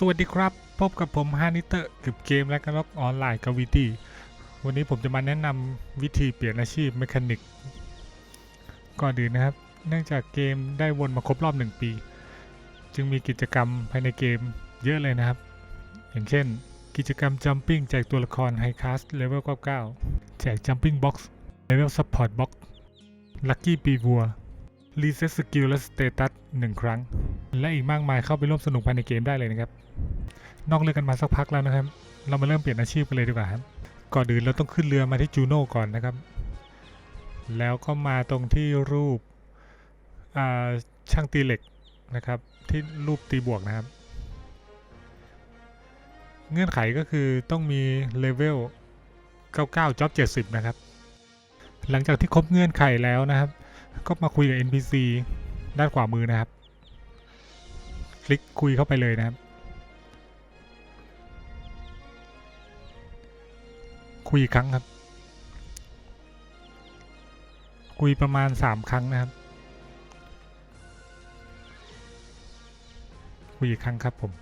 สวัสดีครับ พบกับผมฮานิเตอร์กับเกมและก็ล็อกออนไลน์กาวิตี้วันนี้ผมจะมาแนะนำวิธีเปลี่ยนอาชีพเมคานิกก่อนอื่นนะครับ เนื่องจากเกมได้วนมาครบรอบหนึ่งปี จึงมีกิจกรรมภายในเกมเยอะเลยนะครับ อย่างเช่น กิจกรรม Jumping แจกตัวละคร High Class Level 99แจก Jumping Box Level Support Box Lucky b e a v e r Reset Skill และ Status 1ครั้ง และอีกมากมายเข้าไปร่วมสนุกภายในเกมได้เลยนะครับ นอกเรื่องกันมาสักพักแล้วนะครับ เรามาเริ่มเปลี่ยนอาชีพกันเลยดีกว่าครับ ก่อนอื่นเราต้องขึ้นเรือมาที่จูโน่ก่อนนะครับ แล้วก็มาตรงที่รูปช่างตีเหล็กนะครับ ที่รูปตีบวกนะครับ เงื่อนไขก็คือต้องมีเลเวล 99จ็อบ70 นะครับ หลังจากที่ครบเงื่อนไขแล้วนะครับ ก็มาคุยกับ NPC ด้านขวามือนะครับ คลิกคุยเข้าไปเลยนะครับ คุยอีกครั้งครับ คุยประมาณ 3 ครั้งนะครับ คุยอีกครั้งครับผม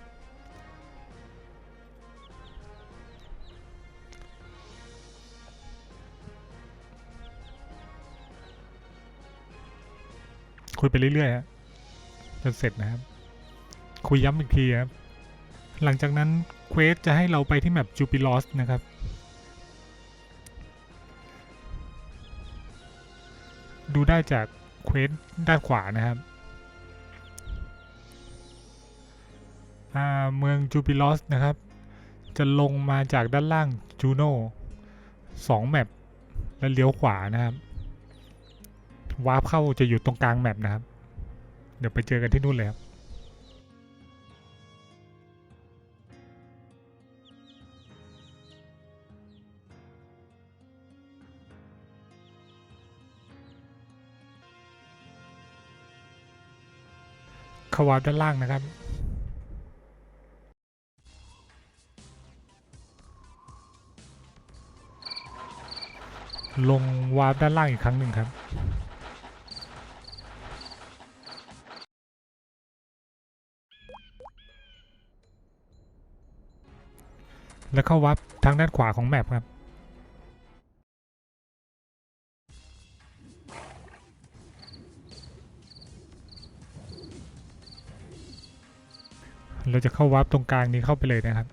คุยไปเรื่อยๆฮะจนเสร็จนะครับ คุยย้ำอีกทีครับ หลังจากนั้นเควสจะให้เราไปที่แมปจูปิลอสนะครับ ดูได้จากเควสด้านขวานะครับอ่าเมืองจูปิลอสนะครับ จะลงมาจากด้านล่างจูโน่สองแมปและเลี้ยวขวานะครับวาร์ปเข้าจะอยู่ตรงกลางแมปนะครับ เดี๋ยวไปเจอกันที่นู่นเลยครับ เข้าวาร์ปด้านล่างนะครับ ลงวาร์ปด้านล่างอีกครั้งหนึ่งครับแล้วเข้าวาร์ปทางด้านขวาของแมปครับ เราจะเข้าวาร์ปตรงกลางนี้เข้าไปเลยนะครับ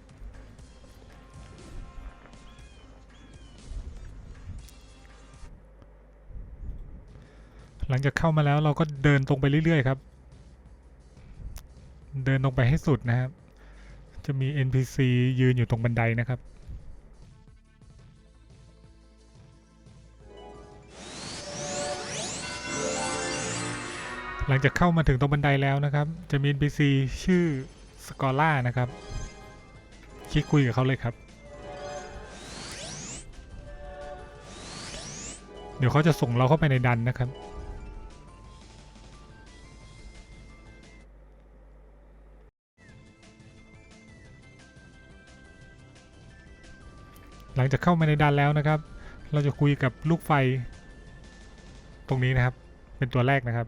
หลังจากเข้ามาแล้วเราก็เดินตรงไปเรื่อยๆครับ เดินตรงไปให้สุดนะครับ จะมี NPC ยืนอยู่ตรงบันไดนะครับหลังจากเข้ามาถึงตรงบันไดแล้วนะครับ จะมี NPC ชื่อ สกอล่านะครับ คลิกคุยกับเขาเลยครับ เดี๋ยวเขาจะส่งเราเข้าไปในดันนะครับหลังจากเข้ามาในดันแล้วนะครับ เราจะคุยกับลูกไฟ ตรงนี้นะครับ เป็นตัวแรกนะครับ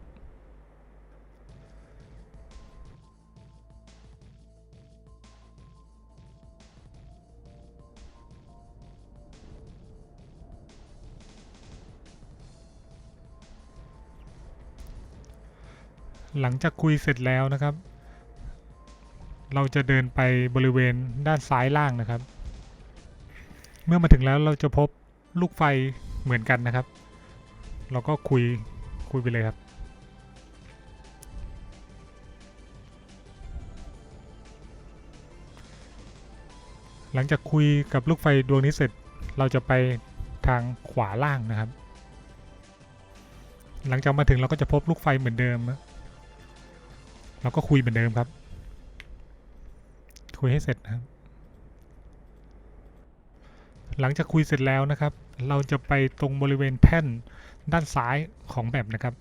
หลังจากคุยเสร็จแล้วนะครับ เราจะเดินไปบริเวณด้านซ้ายล่างนะครับ เมื่อมาถึงแล้วเราจะพบลูกไฟเหมือนกันนะครับ เราก็คุยคุยไปเลยครับ หลังจากคุยกับลูกไฟดวงนี้เสร็จ เราจะไปทางขวาล่างนะครับ หลังจากมาถึงเราก็จะพบลูกไฟเหมือนเดิมนะ เราก็คุยเหมือนเดิมครับ คุยให้เสร็จนะครับ หลังจากคุยเสร็จแล้วนะครับ เราจะไปตรงบริเวณแท่นด้านซ้ายของแบบนะครับ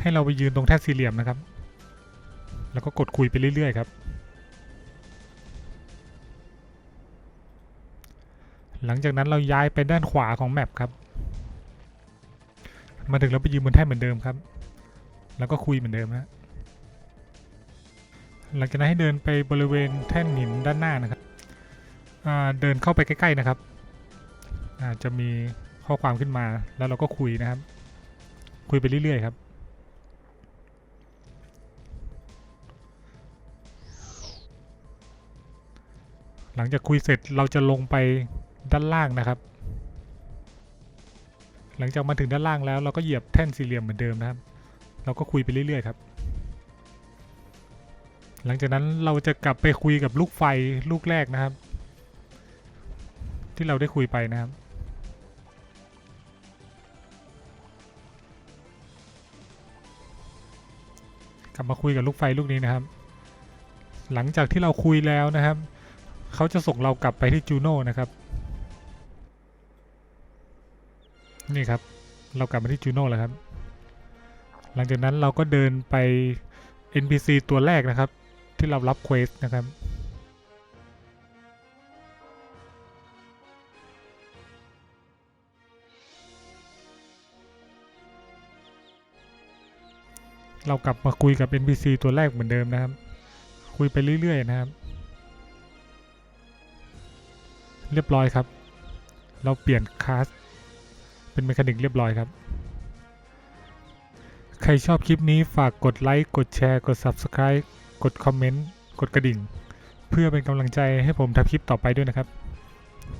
ให้เราไปยืนตรงแท่นสี่เหลี่ยมนะครับ แล้วก็กดคุยไปเรื่อยๆครับ หลังจากนั้นเราย้ายไปด้านขวาของแมปครับ มาถึงแล้วไปยืนบนแท่นเหมือนเดิมครับ แล้วก็คุยเหมือนเดิมฮะหลังจากนั้นให้เดินไปบริเวณแท่นหินด้านหน้านะครับเดินเข้าไปใกล้ๆนะครับอาจะมีข้อความขึ้นมาแล้วเราก็คุยนะครับ คุยไปเรื่อยๆครับ หลังจากคุยเสร็จเราจะลงไปด้านล่างนะครับ หลังจากมาถึงด้านล่างแล้วเราก็เหยียบแท่นสี่เหลี่ยมเหมือนเดิมนะครับ เราก็คุยไปเรื่อยๆครับ หลังจากนั้นเราจะกลับไปคุยกับลูกไฟลูกแรกนะครับ ที่เราได้คุยไปนะครับกลับมาคุยกับลูกไฟลูกนี้นะครับ หลังจากที่เราคุยแล้วนะครับ เขาจะส่งเรากลับไปที่จูโน่นะครับ นี่ครับ เรากลับมาที่จูโน่แล้วครับ หลังจากนั้นเราก็เดินไป NPC ตัวแรกนะครับ ที่เรารับเควสนะครับเรากลับมาคุยกับ NPC ตัวแรกเหมือนเดิมนะครับ คุยไปเรื่อย ๆ นะครับ เรียบร้อยครับ เราเปลี่ยนคลาส เป็นเมคานิกเรียบร้อยครับ ใครชอบคลิปนี้ฝากกดไลค์ กดแชร์ กด Subscribe กดคอมเมนต์ กดกระดิ่ง เพื่อเป็นกำลังใจให้ผมทำคลิปต่อไปด้วยนะครับ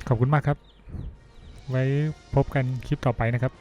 ขอบคุณมากครับ ไว้พบกันคลิปต่อไปนะครับ